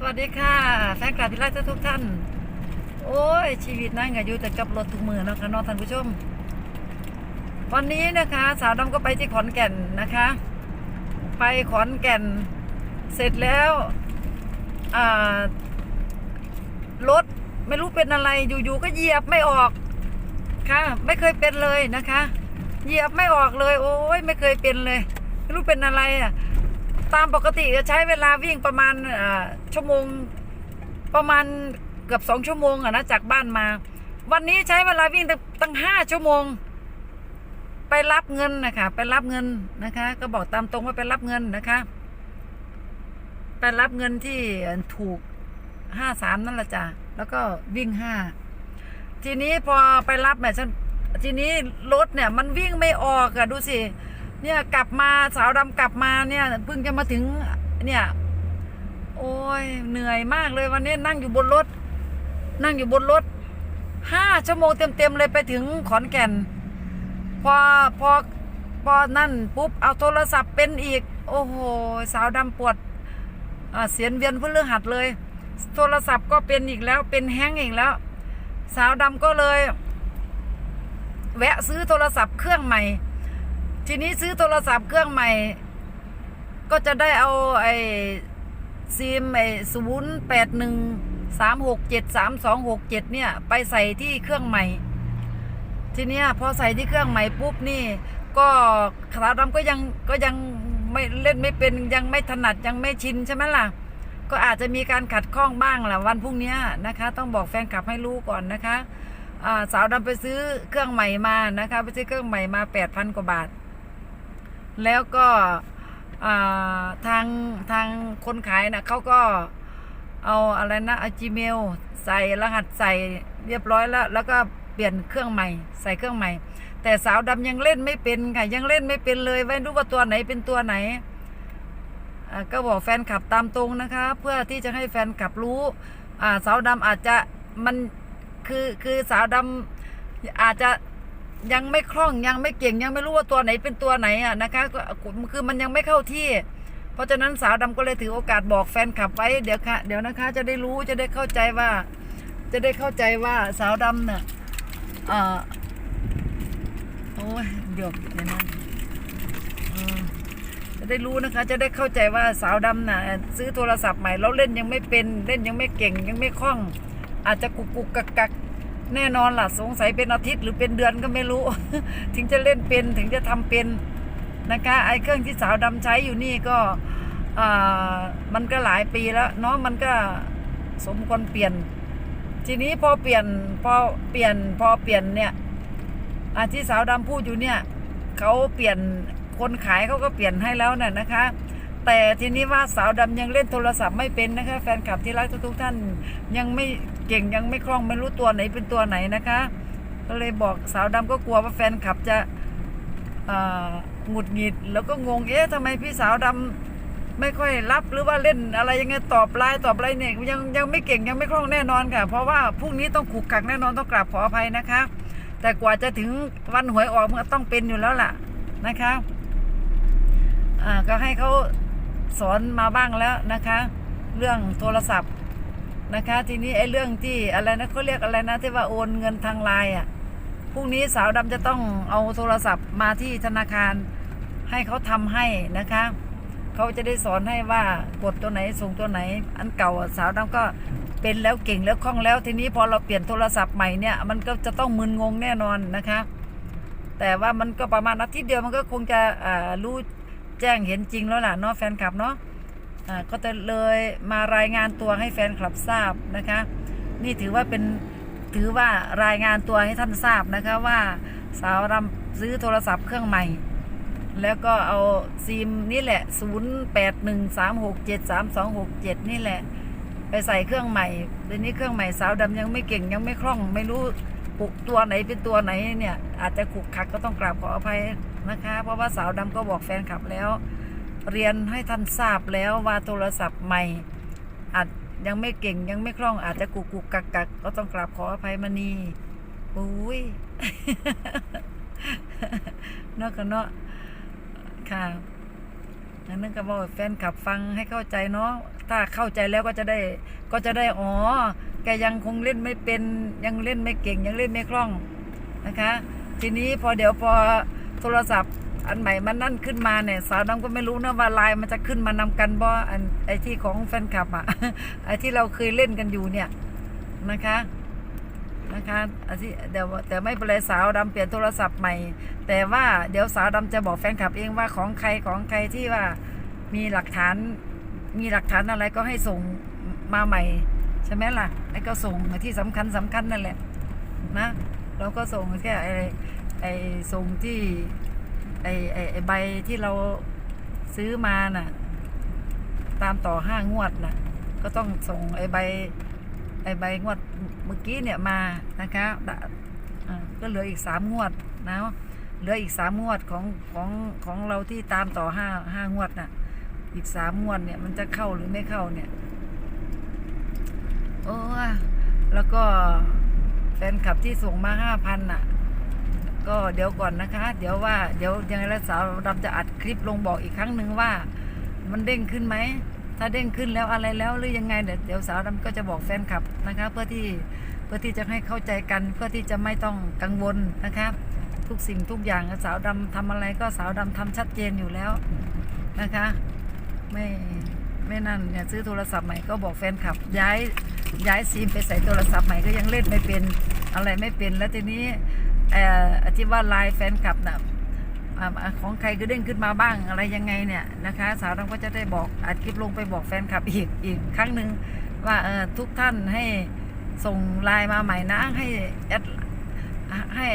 สวัสดีค่ะ แฟนคลับที่รักทุกท่าน โอ้ย ชีวิตนั่งอยู่แต่กับรถทุกมือนะคะน้องท่านผู้ชม วันนี้นะคะ สาวดำก็ไปที่ขอนแก่นนะคะ ไปขอนแก่น เสร็จแล้วรถไม่รู้เป็นอะไรอยู่ๆก็เหยียบไม่ออกค่ะ ไม่เคยเป็นเลยนะคะ เหยียบไม่ออกเลย โอ้ยไม่เคยเป็นเลย ไม่รู้เป็นอะไรอะ ตามปกติจะใช้เวลาวิ่งประมาณอ่าชั่วโมงประมาณเกือบสองชั่วโมงอะนะจากบ้านมา วันนี้ใช้เวลาวิ่งตั้งห้าชั่วโมง ไปรับเงินนะคะไปรับเงินนะคะ ก็บอกตามตรงว่าไปรับเงินนะคะไปรับเงินที่ถูกห้าสามนั่นแหละจ้ะแล้วก็วิ่งห้าทีนี้พอไปรับเนี่ยฉันทีนี้รถเนี่ยมันวิ่งไม่ออกอะดูสิ เนี่ยกลับมาสาวดำกลับมาเนี่ยเพิ่งจะมาถึงเนี่ย โอ้ยเหนื่อยมากเลยวันนี้นั่งอยู่บนรถ นั่งอยู่บนรถห้าชั่วโมงเต็มๆเลยไปถึงขอนแก่น พอพอพอนั่นปุ๊บเอาโทรศัพท์เป็นอีก โอ้โหสาวดำปวดเสียนเวียนเพฤหัสเลย โทรศัพท์ก็เป็นอีกแล้วเป็นแห้งอีกแล้ว สาวดำก็เลย แวะซื้อโทรศัพท์เครื่องใหม่ ทีนี้ซื้อโทรศัพท์เครื่องใหม่ ก็จะได้เอาไอ้ซิมไอ้ศูนย์แปดหนึ่งสามหกเจ็ดสามสองหกเจ็ดเนี่ย ไปใส่ที่เครื่องใหม่ ทีเนี้ยพอใส่ที่เครื่องใหม่ปุ๊บนี่ ก็ขาวดำก็ยังก็ยังไม่เล่นไม่เป็นยังไม่ถนัดยังไม่ชินใช่ไหมล่ะ ก็อาจจะมีการขัดข้องบ้างแหละวันพรุ่งนี้นะคะ ต้องบอกแฟนคลับให้รู้ก่อนนะคะสาวดำไปซื้อเครื่องใหม่มานะคะ ไปซื้อเครื่องใหม่มาแปดพันกว่าบาท แล้วก็ทางทางคนขายนะเขาก็เอาอะไรนะเอา Gmail ใส่รหัสใส่เรียบร้อยแล้ว แล้วก็เปลี่ยนเครื่องใหม่ ใส่เครื่องใหม่ แต่สาวดำยังเล่นไม่เป็นค่ะยังเล่นไม่เป็นเลยไม่รู้ว่าตัวไหนเป็นตัวไหนก็บอกแฟนคลับตามตรงนะคะ เพื่อที่จะให้แฟนคลับรู้สาวดำอาจจะมันคือคือสาวดำอาจจะ ยังไม่คล่องยังไม่เก่งยังไม่รู้ว่าตัวไหนเป็นตัวไหนอะนะคะก็คือมันยังไม่เข้าที่ เพราะฉะนั้นสาวดำก็เลยถือโอกาสบอกแฟนคลับไว้เดี๋ยวค่ะเดี๋ยวนะคะ จะได้รู้จะได้เข้าใจว่า จะได้เข้าใจว่าสาวดำเนี่ยเอ่อโอ้ยเดี๋ยวเดี๋ยวนะจะได้รู้นะคะ จะได้เข้าใจว่าสาวดำน่ะ ซื้อโทรศัพท์ใหม่แล้วเล่นยังไม่เป็นเล่นยังไม่เก่งยังไม่คล่อง อาจจะกุกกุกกักกัก แน่นอนล่ะ สงสัยเป็นอาทิตย์หรือเป็นเดือนก็ไม่รู้ ถึงจะเล่นเป็นถึงจะทำเป็นนะคะไอ้เครื่องที่สาวดำใช้อยู่นี่ก็อ่ามันก็หลายปีแล้วเนาะมันก็สมควรเปลี่ยน ทีนี้พอเปลี่ยนพอเปลี่ยนพอเปลี่ยนเนี่ยอาที่สาวดำพูดอยู่เนี่ยเขาเปลี่ยนคนขายเขาก็เปลี่ยนให้แล้วน่ะนะคะ แต่ทีนี้ว่าสาวดำยังเล่นโทรศัพท์ไม่เป็นนะคะ แฟนคลับที่รักทุกท่านยังไม่ เก่งยังไม่คล่องไม่รู้ตัวไหนเป็นตัวไหนนะคะ ก็เลยบอกสาวดำก็กลัวว่าแฟนคลับจะหงุดหงิดแล้วก็งงเอ๊ะทำไมพี่สาวดำไม่ค่อยรับหรือว่าเล่นอะไรยังไงตอบไลน์ตอบอะไรเนี่ยยังยังไม่เก่งยังไม่คล่องแน่นอนค่ะ เพราะว่าพรุ่งนี้ต้องขุกขักแน่นอนต้องกราบขออภัยนะคะ แต่กว่าจะถึงวันหวยออกมันต้องเป็นอยู่แล้วล่ะนะคะอ่าก็ให้เขาสอนมาบ้างแล้วนะคะ เรื่องโทรศัพท์ นะคะ ทีนี้ไอ้เรื่องที่อะไรนะเขาเรียกอะไรนะที่ว่าโอนเงินทางไลน์อะพรุ่งนี้สาวดำจะต้องเอาโทรศัพท์มาที่ธนาคารให้เขาทำให้นะคะเขาจะได้สอนให้ว่ากดตัวไหนส่งตัวไหน อันเก่าสาวดำก็เป็นแล้วเก่งแล้วคล่องแล้วทีนี้พอเราเปลี่ยนโทรศัพท์ใหม่เนี่ย มันก็จะต้องมึนงงแน่นอนนะคะ แต่ว่ามันก็ประมาณอาทิตย์เดียวมันก็คงจะรู้แจ้งเห็นจริงแล้วล่ะเนาะแฟนคลับเนาะ ก็จะเลยมารายงานตัวให้แฟนคลับทราบนะคะ นี่ถือว่าเป็นถือว่ารายงานตัวให้ท่านทราบนะคะว่าสาวรำซื้อโทรศัพท์เครื่องใหม่ แล้วก็เอาซิมนี่แหละ 0 8 1 3 6 7 3 2 6 7 นี่แหละ ไปใส่เครื่องใหม่เดี๋ยวนี้เครื่องใหม่สาวดำยังไม่เก่งยังไม่คล่องไม่รู้ปุกตัวไหนเป็นตัวไหนเนี่ย อาจจะขุกขักก็ต้องกราบขออภัยนะคะ เพราะว่าสาวดำก็บอกแฟนคลับแล้ว เรียนให้ท่านทราบแล้วว่าโทรศัพท์ใหม่อาจยังไม่เก่งยังไม่คล่องอาจจะกุกกุกกักกักก็ต้องกราบขออภัยมานีอุ้ยนาะกันเนาะค่ะอันนั้นก็บอกแฟนขับฟังให้เข้าใจเนาะถ้าเข้าใจแล้วก็จะได้ก็จะได้อ๋อแกยังคงเล่นไม่เป็นยังเล่นไม่เก่งยังเล่นไม่คล่องนะคะ ทีนี้พอเดี๋ยวพอโทรศัพท์ อันใหม่มันนั่นขึ้นมาเนี่ยสาวน้ำก็ไม่รู้นะว่าลน์มันจะขึ้นมานำกันบ่อันไอที่ของแฟนคลับอะไอที่เราเคยเล่นกันอยู่เนี่ยนะคะนะคะอันที่เดี๋ยวแต่ไม่เป็นไรสาวดำเปลี่ยนโทรศัพท์ใหม่ แต่ว่าเดี๋ยวสาวดำจะบอกแฟนคลับเองว่าของใครของใครที่ว่ามีหลักฐานมีหลักฐานอะไรก็ให้ส่งมาใหม่ใช่ไหมล่ะไอ้ก็ส่งมาที่สำคัญสำคัญนั่นแหละนะเราก็ส่งแค่ไอ้ไอ้ส่งที่ อ้ไอ้ไอ้ใบที่เราซื้อมาน่ะ ตามต่อห้างวดน่ะ ก็ต้องส่งไอ้ใบ ไอ้ใบงวดเมื่อกี้เนี่ยมานะคะก็เหลืออีกสามงวดนะเหลืออีกสามงวดของของของเราที่ตามต่อห้าห้างวดน่ะ อีกสามงวดเนี่ยมันจะเข้าหรือไม่เข้าเนี่ยโอ้แล้วก็แฟนคลับที่ส่งมาห้าพันน่ะ ก็เดี๋ยวก่อนนะคะ เดี๋ยวว่าเดี๋ยวยังไงแล้วสาวดำจะอัดคลิปลงบอกอีกครั้งหนึ่งว่า มันเด้งขึ้นไหมถ้าเด้งขึ้นแล้วอะไรแล้วหรือยังไงเดี๋ยวเดี๋ยวสาวดำก็จะบอกแฟนคลับนะคะ เพื่อที่เพื่อที่จะให้เข้าใจกันเพื่อที่จะไม่ต้องกังวลนะคะทุกสิ่งทุกอย่างสาวดำทำอะไรก็สาวดำทำชัดเจนอยู่แล้วนะคะไม่ไม่นั่นเนี่ยซื้อโทรศัพท์ใหม่ก็บอกแฟนคลับย้ายย้ายซิมไปใส่โทรศัพท์ใหม่ก็ยังเล่นไม่เป็นอะไรไม่เป็นแล้วทีนี้ เอ่อที่ว่าไลน์แฟนคลับนะของใครก็เด้งขึ้นมาบ้างอะไรยังไงเนี่ยนะคะ สาวดำก็จะได้บอกอัดคลิปลงไปบอกแฟนคลับอีกอีกครั้งหนึ่งว่าเออทุกท่านให้ส่งไลน์มาใหม่นะให้แอดให้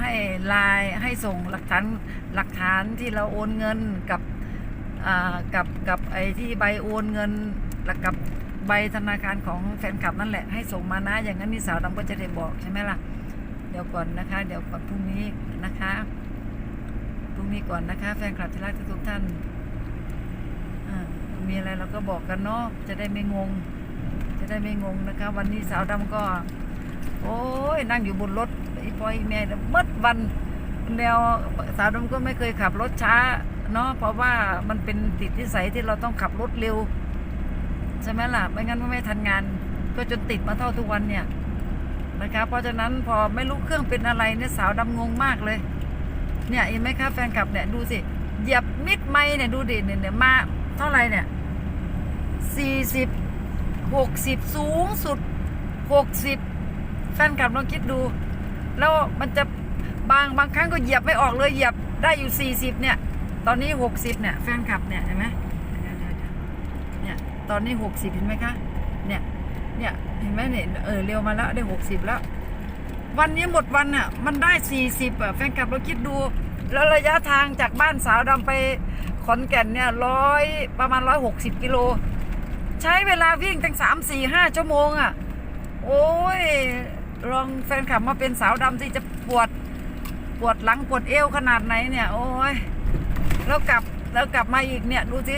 ให้ไลน์ให้ส่งหลักฐานหลักฐานที่เราโอนเงินกับอ่ากับกับไอ้ที่ใบโอนเงินแล้วกับใบธนาคารของแฟนคลับนั่นแหละให้ส่งมานะอย่างนั้นนี่สาวดำก็จะได้บอกใช่ไหมล่ะ ดี๋ยวก่อนนะคะ เดี๋ยวก่อนพรุ่งนี้นะคะพรุ่งนี้ก่อนนะคะ แฟนคลับที่รักทุกท่านอ่ามีอะไรเราก็บอกกันเนาะจะได้ไม่งง จะได้ไม่งงนะคะ วันนี้สาวดำก็ โอ้ยนั่งอยู่บนรถไอ้ปอยแม่เมื่อวันแนวสาวดำก็ไม่เคยขับรถช้าเนาะเพราะว่ามันเป็นติดที่ใสยที่เราต้องขับรถเร็ว ใช่ไหมล่ะไม่งั้นก็ไม่ทันงาน ก็จนติดมาเท่าทุกวันเนี่ย นะคะ เพราะฉะนั้นพอไม่รู้เครื่องเป็นอะไรเนี่ยสาวดำงงมากเลย เนี่ยเห็นไหมคะแฟนคลับเนี่ยดูสิเหยียบมิดไม่เนี่ยดูดิเนี่ยเนี่ยมาเท่าไหร่เนี่ยสี่สิบหกสิบสูงสุดหกสิบแฟนคลับลองคิดดู แล้วมันจะบางบางครั้งก็เหยียบไม่ออกเลยเหยียบได้อยู่สี่สิบเนี่ย ตอนนี้หกสิบเนี่ยแฟนคลับเนี่ยเห็นไหมเนี่ยตอนนี้หกสิบเห็นไหมคะเนี่ย เนี่ยเห็นไหมเนี่ยเออเร็วมาแล้วได้หกสิบแล้ว วันนี้หมดวันอะมันได้สี่สิบอะแฟนคลับเราคิดดูแล้วระยะทางจากบ้านสาวดำไปขอนแก่นเนี่ยร้อยประมาณร้อยหกสิบกิโล ใช้เวลาวิ่งตั้งสามสี่ห้าชั่วโมงอะ โอ้ยลองแฟนคลับมาเป็นสาวดำที่จะปวดปวดหลังปวดเอวขนาดไหนเนี่ย โอ้ยแล้วกลับแล้วกลับมาอีกเนี่ย ดูสิ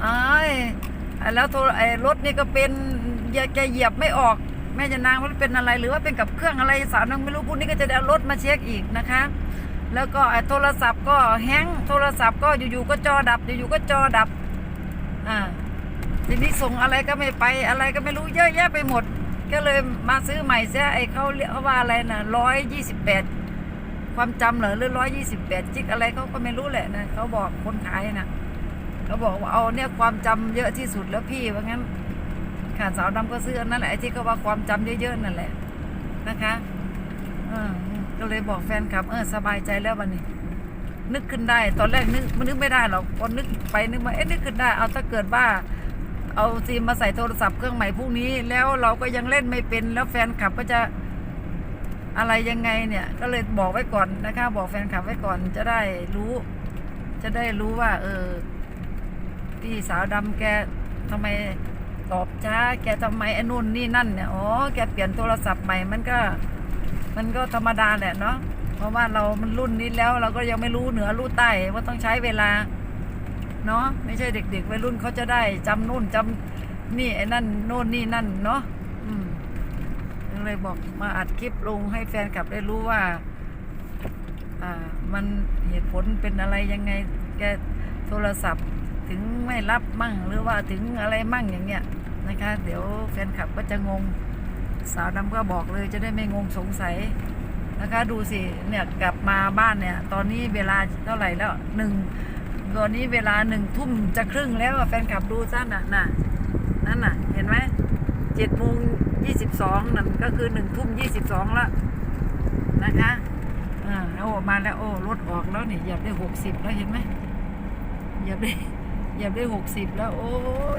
ไอ้าย แล้วโทรรถนี่ก็เป็นอย่าแกเหยียบไม่ออก แม่จะนางว่าเป็นอะไร หรือว่าเป็นกับเครื่องอะไรสาวนังไม่รู้พวกนี้ก็จะเอารถมาเช็คอีกนะคะ แล้วก็โทรศัพท์ก็แห้งโทรศัพท์ก็อยู่ๆก็จอดับอยู่ๆก็จอดับอ่าทีนี้ส่งอะไรก็ไม่ไปอะไรก็ไม่รู้เยอะแยะไปหมด ก็เลยมาซื้อใหม่เสียไอ้เขาเรียกว่าอะไรนะร้อยยี่สิบแปดความจำเหรอหรือร้อยยี่สิบแปดจิกอะไรเขาก็ไม่รู้แหละนะเขาบอกคนขายนะ เขาบอกว่าเอาเนี่ยความจำเยอะที่สุดแล้วพี่ว่างั้นขาสาวดำก็ซื้อนนั้นแหละไอ้ที่เขาว่าความจำเยอะๆนั่นแหละนะคะอก็เลยบอกแฟนคลับ เออสบายใจแล้ววันนี้ นึกขึ้นได้ ตอนแรกนึกมันนึกไม่ได้หรอกพอนึกไปนึกมาเอ๊ะนึกขึ้นได้ เอาถ้าเกิดว่า เอาซิมมาใส่โทรศัพท์เครื่องใหม่พวกนี้ แล้วเราก็ยังเล่นไม่เป็นแล้วแฟนคลับก็จะอะไรยังไงเนี่ย ก็เลยบอกไว้ก่อนนะคะ บอกแฟนคลับไว้ก่อนจะได้รู้ จะได้รู้ว่า เออ พี่สาวดำแกทำไมตอบช้า แกทำไมไอ้นู่นนี่นั่นเนี่ย อ๋อ แกเปลี่ยนโทรศัพท์ใหม่ มันก็ มันก็ธรรมดาแหละเนาะ เพราะว่าเรา มันรุ่นนี้แล้ว เราก็ยังไม่รู้เหนือรู้ใต้ว่าต้องใช้เวลา เนาะ ไม่ใช่เด็กๆวัยรุ่นเขาจะได้จำนู่นจำนี่ไอ้นั่นโน่นนี่นั่นเนาะอืมเลยบอกมาอัดคลิปลงให้แฟนคลับได้รู้ว่า อ่า มันเหตุผลเป็นอะไรยังไง แกโทรศัพท์ ถึงไม่รับมั่งหรือว่าถึงอะไรมั่งอย่างเงี้ยนะคะ เดี๋ยวแฟนคลับก็จะงงสาวดำก็บอกเลยจะได้ไม่งงสงสัยนะคะดูสิเนี่ยกลับมาบ้านเนี่ย ตอนนี้เวลาเท่าไหร่แล้วหนึ่งตอนนี้เวลาหนึ่งทุ่มจะครึ่งแล้วแฟนคลับดูซะน่ะน่ะนั่นน่ะ เห็นไหมเจ็ดโมงยี่สิบสองนั่นก็คือหนึ่งทุ่มยี่สิบสองแล้วนะคะอ่าโอ้มาแล้วโอ้รถออกแล้วนี่เหยียบได้หกสิบแล้วเห็นไหมเหยียบได้ ยียบได้หกสิบแล้ว โอ้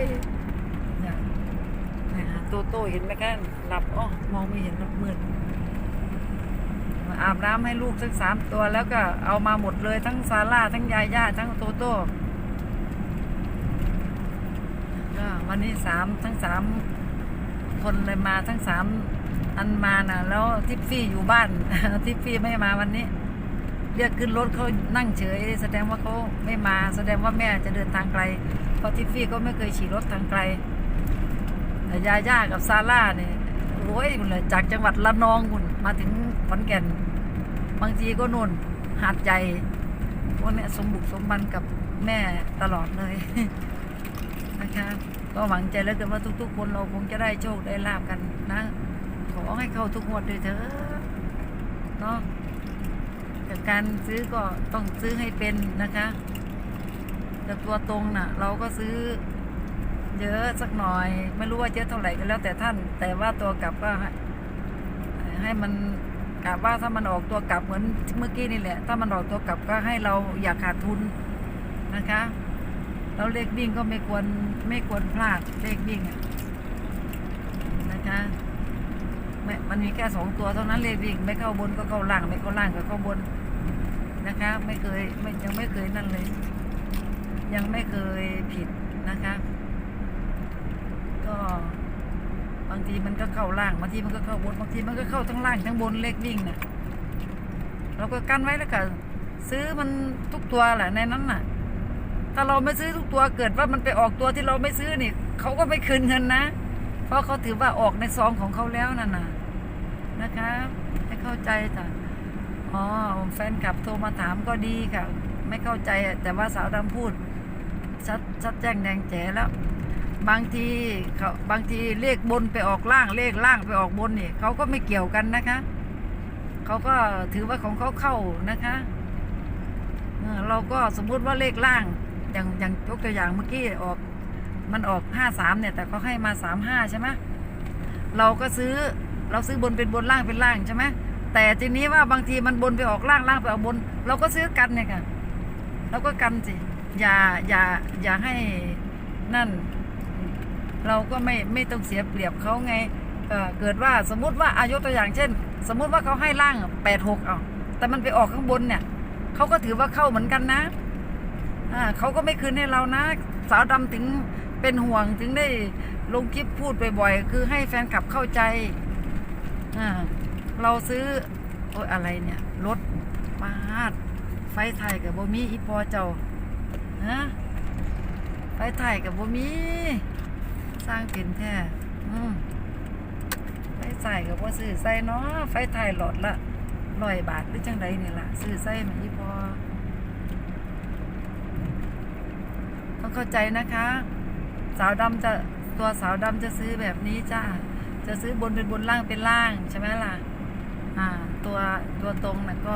ยเนี่ยเนี่ยโตโตเห็นไหมกันหลับอ๋อมองไม่เห็นรถมืดมาอาบน้ำให้ลูกสักสามตัวแล้วก็เอามาหมดเลยทั้งซาร่าทั้งยาย่าทั้งโตโต้ก็วันนี้สามทั้งสามคนเลยมาทั้งสามอันมาน่ะ แล้วทิฟฟี่อยู่บ้าน ทิฟฟี่ไม่มาวันนี้ เรียกขึ้นรถเขานั่งเฉย แสดงว่าเขาไม่มา แสดงว่าแม่จะเดินทางไกล เพราะทิฟฟี่ก็ไม่เคยขี่รถทางไกลแต่ยาย่ากับซาร่าเนี่ยโอ้ยคุณเลยจากจังหวัดละนองคุณมาถึงขอนแก่น บางทีก็นุ่นหาดใหญ่พวกนี้สมบุกสมบันกับแม่ตลอดเลยนะคะก็หวังใจแล้วกันว่าทุก ๆ คนเราคงจะได้โชคได้ลาบกันนะ ขอให้เข้าทุกงวดเลยเถอะเนาะ แต่การซื้อก็ต้องซื้อให้เป็นนะคะแต่ตัวตรงน่ะ เราก็ซื้อเยอะสักหน่อย ไม่รู้ว่าเยอะเท่าไหร่ก็แล้วแต่ท่าน แต่ว่าตัวกลับก็ให้มันกลับว่าถ้ามันออกตัวกลับเหมือนเมื่อกี้นี่แหละ ถ้ามันออกตัวกลับก็ให้เราอย่าขาดทุนนะคะแล้วเลขวิ่งก็ไม่ควรไม่ควรพลาดเลขวิ่งนะคะม,มันมีแค่สองตัวเท่านั้นเลขวิ่งไม่เข้าบนก็เข้าล่างไม่เข้าล่างก็เข้าบน นะคะ ไม่เคยไม่ยังไม่เคยนั่นเลย ยังไม่เคยผิดนะคะ ก็บางทีมันก็เข้าล่างบางทีมันก็เข้าบนบางทีมันก็เข้าทั้งล่างทั้งบนเลขวิ่งน่ะเราก็กั้นไว้แล้วก็ซื้อมันทุกตัวแหละในนั้นน่ะ ถ้าเราไม่ซื้อทุกตัวเกิดว่ามันไปออกตัวที่เราไม่ซื้อนี่เขาก็ไม่คืนเงินนะ เพราะเขาถือว่าออกในซองของเขาแล้วนั่นน่ะนะคะ ให้เข้าใจจ้ะ อ๋อแฟนคลับโทรมาถามก็ดีค่ะ ไม่เข้าใจแต่ว่าสาวดำพูดชัดชัดแจ้งแดงแจ๋แล้ว บางทีเขาบางทีเลขบนไปออกล่างเลขล่างไปออกบนนี่เขาก็ไม่เกี่ยวกันนะคะเขาก็ถือว่าของเขาเข้านะคะเออเราก็สมมุติว่าเลขล่างอย่างอย่างยกตัวอย่างเมื่อกี้ออกมันออกห้าสามเนี่ย แต่เขาให้มาสามห้าใช่ไหมเราก็ซื้อเราซื้อบนเป็นบนล่างเป็นล่างใช่ไหม แต่ทีนี้ว่าบางทีมันบนไปออกล่างล่างไปออกบน เราก็ซื้อกันเนี่ยค่ะเราก็กันสิอย่าอย่าอย่าให้นั่น เราก็ไม่ไม่ต้องเสียเปรียบเขาไงเเกิดว่าสมมุติว่าอายกตัวอย่างเช่น สมมุติว่าเขาให้ล่างแปดหกเอาแต่มันไปออกข้างบนเนี่ยเขาก็ถือว่าเข้าเหมือนกันนะอ่าเขาก็ไม่คืนให้เรานะ สาวดำถึงเป็นห่วงถึงได้ลงคลิปพูดบ่อยๆคือให้แฟนคลับเข้าใจอ่า เราซื้อโอ้ยอะไรเนี่ย รถปาด ไฟไทยกับบ่มีอีพอเจ้าฮะไฟไทยกับบ่มี สร้างเป็นแท้อืมไฟใส่กับว่าซื้อใส่เนาะไฟไทยหลอดละร้อยบาทหรือจังใดนี่ล่ะซื้อใส่มาอีพอต้องเข้าใจนะคะ สาวดำจะตัวสาวดำจะซื้อแบบนี้จ้าจะซื้อบนเป็นบนล่างเป็นล่างใช่ไหมล่ะ อ่าตัวตัวตรงน่ะก็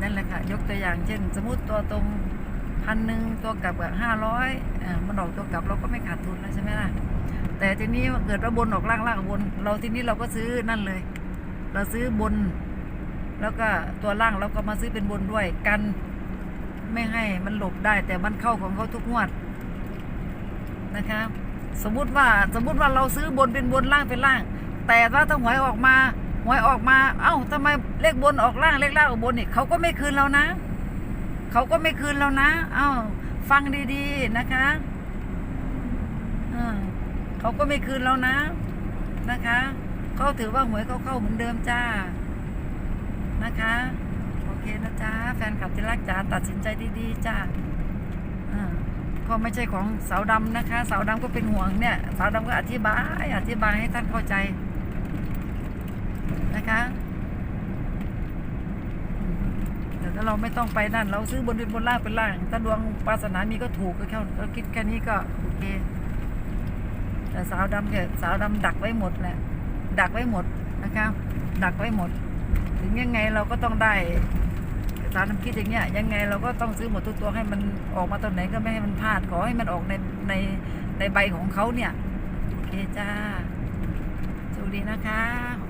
นั่นแหละค่ะ ยกตัวอย่างเช่น สมมติตัวตรงพันหนึ่งตัวกลับกับห้าร้อยมันออกตัวกลับเราก็ไม่ขาดทุนแล้วใช่ไหมล่ะ แต่ทีนี้เกิดว่าบนออกล่างล่างบน เราทีนี้เราก็ซื้อนั่นเลย เราซื้อบน แล้วก็ตัวล่างเราก็มาซื้อเป็นบนด้วยกัน ไม่ให้มันหลบได้ แต่มันเข้าของเขาทุกงวดนะคะสมมุติว่าสมมุติว่าเราซื้อบนเป็นบนล่างเป็นล่าง แต่ว่าถ้าหวยออกมา หวยออกมา เอ้าทำไมเลขบนออกล่างเลขล่างออกบนนี่เขาก็ไม่คืนเรานะ เขาก็ไม่คืนเรานะ เอ้า ฟังดีๆนะคะเออเขาก็ไม่คืนเรานะ นะคะเขาถือว่าหวยเขาเข้าเหมือนเดิมจ้า นะคะ โอเคนะจ๊ะแฟนคลับที่รักจ๋าตัดสินใจดีๆจ้าอ่าก็ไม่ใช่ของสาวดำนะคะ สาวดำก็เป็นห่วงเนี่ย สาวดำก็อธิบาย อธิบายให้ท่านเข้าใจ นะคะอืมเดี๋ยวแล้วเราไม่ต้องไปนั่น เราซื้อบนเป็นบนล่างเป็นล่าง ถ้าดวงปรารถนามีก็ถูกก็แค่เราคิดแค่นี้ก็โอเค แต่สาวดำเนี่ยสาวดำดักไว้หมดแหละ ดักไว้หมดนะครับดักไว้หมด ถึงยังไงเราก็ต้องได้สาวดำคิดอย่างเงี้ยยังไงเราก็ต้องซื้อหมดทุกตัวให้มันออกมาตอนไหนก็ไม่ให้มันพลาดขอให้มันออกในในในใบของเขาเนี่ย โอเคจ้าสวัสดีนะคะ